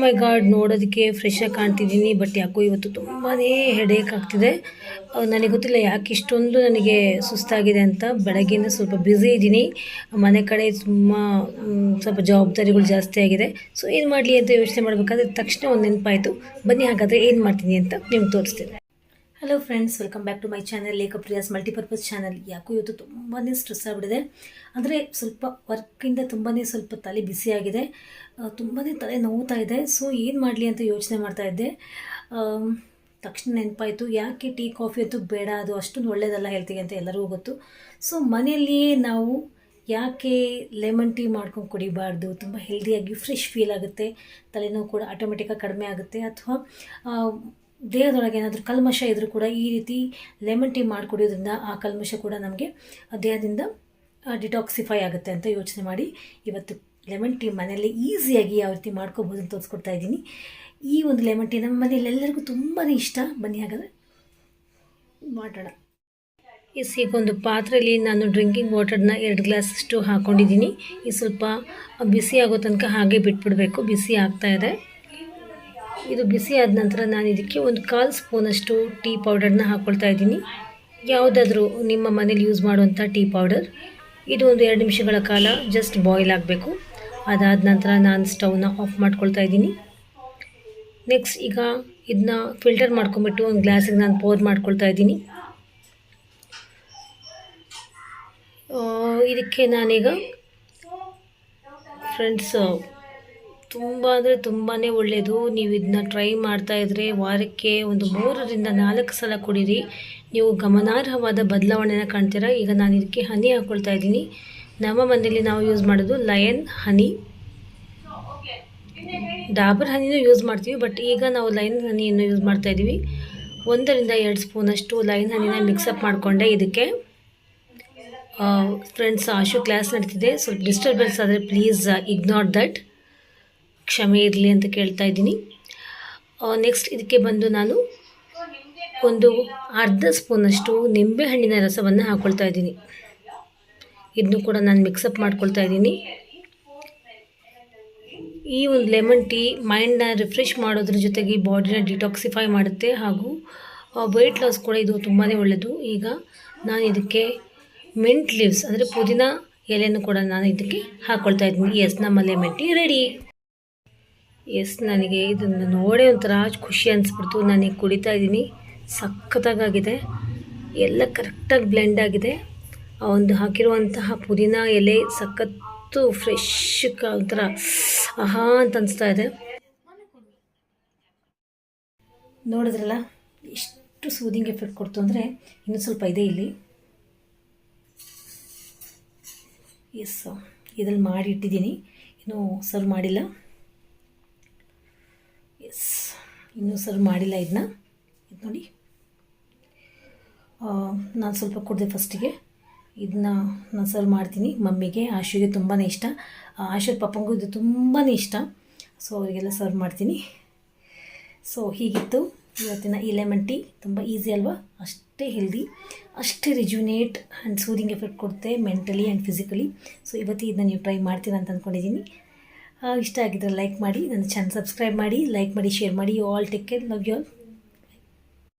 ಮೈ god ನೋಡೋದಕ್ಕೆ fresh ಆಗಿ ಕಾಣ್ತಿದ್ದೀನಿ but ಯಾಕೋ ಇವತ್ತು ತುಂಬಾ ಹೆಡೇಕ್ ಆಗ್ತಿದೆ. ನನಗೆ ಗೊತ್ತಿಲ್ಲ ಯಾಕೆ ಇಷ್ಟೊಂದು ನನಗೆ ಸುಸ್ತಾಗಿದೆ ಅಂತ. ಬೆಳಗ್ಗೆಯಿಂದ ಸ್ವಲ್ಪ ಬ್ಯುಸಿ ಇದ್ದೀನಿ. ಮನೆ ಕಡೆ ತುಂಬ ಸ್ವಲ್ಪ ಜವಾಬ್ದಾರಿಗಳು ಜಾಸ್ತಿ ಆಗಿದೆ. ಸೊ ಏನು ಮಾಡಲಿ ಅಂತ ಯೋಚನೆ ಮಾಡಬೇಕಾದ್ರೆ ತಕ್ಷಣ ಒಂದು ನೆನಪಾಯಿತು. ಬನ್ನಿ ಹಾಗಾದರೆ ಏನು ಮಾಡ್ತೀನಿ ಅಂತ ನಿಮ್ಗೆ ತೋರಿಸ್ತೀನಿ. Hello friends welcome back to my channel Lekha Priya's multipurpose channel ಯಾಕೋ ಇವತ್ತು ತುಂಬಾ ಸ್ಟ್ರೆಸ್ ಆಗಿಬಿಟ್ಟಿದೆ. ಅಂದರೆ ಸ್ವಲ್ಪ ವರ್ಕಿಂದ ತುಂಬಾ ಸ್ವಲ್ಪ ತಲೆ ಬಿಸಿಯಾಗಿದೆ ತುಂಬಾ ತಲೆ ನೋವುತ್ತಾ ಇದೆ. ಸೊ ಏನು ಮಾಡಲಿ ಅಂತ ಯೋಚನೆ ಮಾಡ್ತಾ ಇದ್ದೆ. ತಕ್ಷಣ ನೆನಪಾಯಿತು. ಯಾಕೆ ಟೀ, ಕಾಫಿ ಅಂತೂ ಬೇಡ, ಅದು ಅಷ್ಟೊಂದು ಒಳ್ಳೆಯದಲ್ಲ ಹೆಲ್ತಿಗೆ ಅಂತ ಎಲ್ಲರಿಗೂ ಗೊತ್ತು. ಸೊ ಮನೆಯಲ್ಲಿಯೇ ನಾವು ಯಾಕೆ ಲೆಮನ್ ಟೀ ಮಾಡ್ಕೊಂಡು ಕುಡಿಬಾರ್ದು? ತುಂಬ ಹೆಲ್ದಿಯಾಗಿ ಫ್ರೆಶ್ ಫೀಲ್ ಆಗುತ್ತೆ. ತಲೆನೋವು ಕೂಡ ಆಟೋಮೆಟಿಕಾಗಿ ಕಡಿಮೆ ಆಗುತ್ತೆ. ಅಥವಾ ದೇಹದೊಳಗೆ ಏನಾದರೂ ಕಲ್ಮಶ ಇದ್ದರೂ ಕೂಡ ಈ ರೀತಿ ಲೆಮನ್ ಟೀ ಮಾಡಿಕೊಡೋದ್ರಿಂದ ಆ ಕಲ್ಮಶ ಕೂಡ ನಮಗೆ ದೇಹದಿಂದ ಡಿಟಾಕ್ಸಿಫೈ ಆಗುತ್ತೆ ಅಂತ ಯೋಚನೆ ಮಾಡಿ ಇವತ್ತು ಲೆಮನ್ ಟೀ ಮನೆಯಲ್ಲೇ ಈಸಿಯಾಗಿ ಯಾವ ರೀತಿ ಮಾಡ್ಕೋಬೋದು ಅಂತ ತೋರಿಸ್ಕೊಡ್ತಾ ಇದ್ದೀನಿ. ಈ ಒಂದು ಲೆಮನ್ ಟೀ ನಮ್ಮ ಮನೇಲಿ ಎಲ್ಲರಿಗೂ ತುಂಬಾ ಇಷ್ಟ. ಬನ್ನಿ ಹಾಗಾದ್ರೆ ಮಾಡೋಣ ಎಸ್ ಈಗ ಒಂದು ಪಾತ್ರೆಯಲ್ಲಿ ನಾನು ಡ್ರಿಂಕಿಂಗ್ ವಾಟರ್ನ ಎರಡು ಗ್ಲಾಸಷ್ಟು ಹಾಕ್ಕೊಂಡಿದ್ದೀನಿ ಈ ಸ್ವಲ್ಪ ಬಿಸಿ ಆಗೋ ತನಕ ಹಾಗೆ ಬಿಟ್ಬಿಡಬೇಕು. ಬಿಸಿ ಆಗ್ತಾ ಇದೆ. ಇದು ಬಿಸಿ ಆದ ನಂತರ ನಾನು ಇದಕ್ಕೆ ಒಂದು ಕಾಲು ಸ್ಪೂನಷ್ಟು ಟೀ ಪೌಡರ್ನ ಹಾಕ್ಕೊಳ್ತಾ ಇದ್ದೀನಿ. ಯಾವುದಾದ್ರೂ ನಿಮ್ಮ ಮನೇಲಿ ಯೂಸ್ ಮಾಡುವಂಥ ಟೀ ಪೌಡರ್. ಇದು ಒಂದು ಎರಡು ನಿಮಿಷಗಳ ಕಾಲ ಜಸ್ಟ್ ಬಾಯ್ಲ್ ಆಗಬೇಕು. ಅದಾದ ನಂತರ ನಾನು ಸ್ಟವ್ನ ಆಫ್ ಮಾಡ್ಕೊಳ್ತಾ ಇದ್ದೀನಿ. ನೆಕ್ಸ್ಟ್ ಈಗ ಇದನ್ನ ಫಿಲ್ಟರ್ ಮಾಡ್ಕೊಂಬಿಟ್ಟು ಒಂದು ಗ್ಲಾಸಿಗೆ ನಾನು ಪೋರ್ ಮಾಡ್ಕೊಳ್ತಾ ಇದ್ದೀನಿ. ಇದಕ್ಕೆ ನಾನೀಗ ಫ್ರೆಂಡ್ಸ್ ತುಂಬ ಅಂದರೆ ತುಂಬಾ ಒಳ್ಳೆಯದು ನೀವು ಇದನ್ನ ಟ್ರೈ ಮಾಡ್ತಾ ಇದ್ದರೆ ವಾರಕ್ಕೆ ಒಂದು ಮೂರರಿಂದ ನಾಲ್ಕು ಸಲ ಕುಡೀರಿ. ನೀವು ಗಮನಾರ್ಹವಾದ ಬದಲಾವಣೆನ ಕಾಣ್ತೀರಾ? ಈಗ ನಾನು ಇದಕ್ಕೆ ಹನಿ ಹಾಕ್ಕೊಳ್ತಾ ಇದ್ದೀನಿ. ನಮ್ಮ ಮನೆಯಲ್ಲಿ ನಾವು ಯೂಸ್ ಮಾಡೋದು ಲಯನ್ ಹನಿ ಡಾಬರ್ ಹನಿನೂ ಯೂಸ್ ಮಾಡ್ತೀವಿ ಬಟ್ ಈಗ ನಾವು ಲೈನ್ ಹನಿಯನ್ನು ಯೂಸ್ ಮಾಡ್ತಾ ಇದ್ದೀವಿ. ಒಂದರಿಂದ ಎರಡು ಸ್ಪೂನಷ್ಟು ಲೈನ್ ಹನಿನ ಮಿಕ್ಸಪ್ ಮಾಡಿಕೊಂಡೆ ಇದಕ್ಕೆ. ಫ್ರೆಂಡ್ಸ್ ಆಶು ಕ್ಲಾಸ್ ನಡೀತಿದೆ. ಸ್ವಲ್ಪ ಡಿಸ್ಟರ್ಬೆನ್ಸ್ ಆದರೆ ಪ್ಲೀಸ್ ಇಗ್ನೋರ್ ದಟ್ ಕ್ಷಮೆ ಇರಲಿ ಅಂತ ಕೇಳ್ತಾ ಇದ್ದೀನಿ. ನೆಕ್ಸ್ಟ್ ಇದಕ್ಕೆ ಬಂದು ನಾನು ಒಂದು ಅರ್ಧ ಸ್ಪೂನಷ್ಟು ನಿಂಬೆಹಣ್ಣಿನ ರಸವನ್ನು ಹಾಕ್ಕೊಳ್ತಾ ಇದ್ದೀನಿ. ಇದನ್ನು ಕೂಡ ನಾನು ಮಿಕ್ಸಪ್ ಮಾಡ್ಕೊಳ್ತಾ ಇದ್ದೀನಿ. ಈ ಒಂದು ಲೆಮನ್ ಟೀ ಮೈಂಡನ್ನ ರಿಫ್ರೆಶ್ ಮಾಡೋದ್ರ ಜೊತೆಗೆ ಬಾಡಿನ ಡಿಟಾಕ್ಸಿಫೈ ಮಾಡುತ್ತೆ ಹಾಗೂ ವೆಯ್ಟ್ ಲಾಸ್ ಕೂಡ ಇದು ತುಂಬಾ ಒಳ್ಳೆಯದು ಈಗ ನಾನು ಇದಕ್ಕೆ ಮಿಂಟ್ ಲೀವ್ಸ್ ಅಂದರೆ ಪುದೀನ ಎಲೆಯನ್ನು ಕೂಡ ನಾನು ಇದಕ್ಕೆ ಹಾಕ್ಕೊಳ್ತಾ ಇದ್ದೀನಿ. ಎಸ್ ನಮ್ಮ ಲೆಮನ್ ಟೀ ರೆಡಿ ಎಸ್, ನನಗೆ ಇದನ್ನು ನೋಡೇ ಒಂಥರ ಖುಷಿ ಅನಿಸ್ಬಿಡ್ತು. ನಾನೀಗ ಕುಡಿತಾ ಇದ್ದೀನಿ. ಸಖತ್ತಾಗಿದೆ ಎಲ್ಲ ಕರೆಕ್ಟಾಗಿ ಬ್ಲೆಂಡ್ ಆಗಿದೆ. ಆ ಒಂದು ಹಾಕಿರುವಂತಹ ಪುದೀನ ಎಲೆ ಸಖತ್ತು ಫ್ರೆಶ್ ಒಂಥರ ಆಹಾ ಅಂತ ಅನಿಸ್ತಾ ಇದೆ. ನೋಡಿದ್ರಲ್ಲ, ಎಷ್ಟು ಸೂದಿಂಗ್ ಎಫೆಕ್ಟ್ ಕೊಡ್ತು ಅಂದರೆ ಇನ್ನೂ ಸ್ವಲ್ಪ ಇದೆ ಇಲ್ಲಿ. ಎಸ್ ಮಾಡಿ ಇಟ್ಟಿದ್ದೀನಿ. ಇನ್ನೂ ಸರ್ವ್ ಮಾಡಿಲ್ಲ. ಎಸ್ ಇನ್ನೂ ಸರ್ವ್ ಮಾಡಿಲ್ಲ ಇದನ್ನ. ಇದು ನೋಡಿ. ನಾನು ಸ್ವಲ್ಪ ಕೊಡಿದೆ ಫಸ್ಟಿಗೆ ಇದನ್ನ ನಾನು ಸರ್ವ್ ಮಾಡ್ತೀನಿ. ಮಮ್ಮಿಗೆ, ಆಶುಗೆ ತುಂಬಾ ಇಷ್ಟ. ಆಶು ಪಪ್ಪಂಗೂ ಇದು ತುಂಬಾ ಇಷ್ಟ. ಸೊ ಅವರಿಗೆಲ್ಲ ಸರ್ವ್ ಮಾಡ್ತೀನಿ. ಸೊ ಹೀಗಿತ್ತು. ಇವತ್ತಿನ ಈ ಲೆಮನ್ ಟೀ ತುಂಬ ಈಸಿ ಅಲ್ವಾ? ಅಷ್ಟೇ ಹೆಲ್ದಿ ಅಷ್ಟೇ ರಿಜ್ಯುನೇಟ್ ಆ್ಯಂಡ್ ಸೂದಿಂಗ್ ಎಫೆಕ್ಟ್ ಕೊಡುತ್ತೆ ಮೆಂಟಲಿ ಆ್ಯಂಡ್ ಫಿಸಿಕಲಿ ಸೊ ಇವತ್ತು ಇದನ್ನ ನೀವು ಟ್ರೈ ಮಾಡ್ತೀರಾ ಅಂತ ಅಂದ್ಕೊಂಡಿದ್ದೀನಿ ಇಷ್ಟ ಆಗಿದ್ರೆ ಲೈಕ್ ಮಾಡಿ, ನನ್ನ ಚಾನಲ್ ಸಬ್ಸ್ಕ್ರೈಬ್ ಮಾಡಿ ಲೈಕ್ ಮಾಡಿ ಶೇರ್ ಮಾಡಿ all take care love you all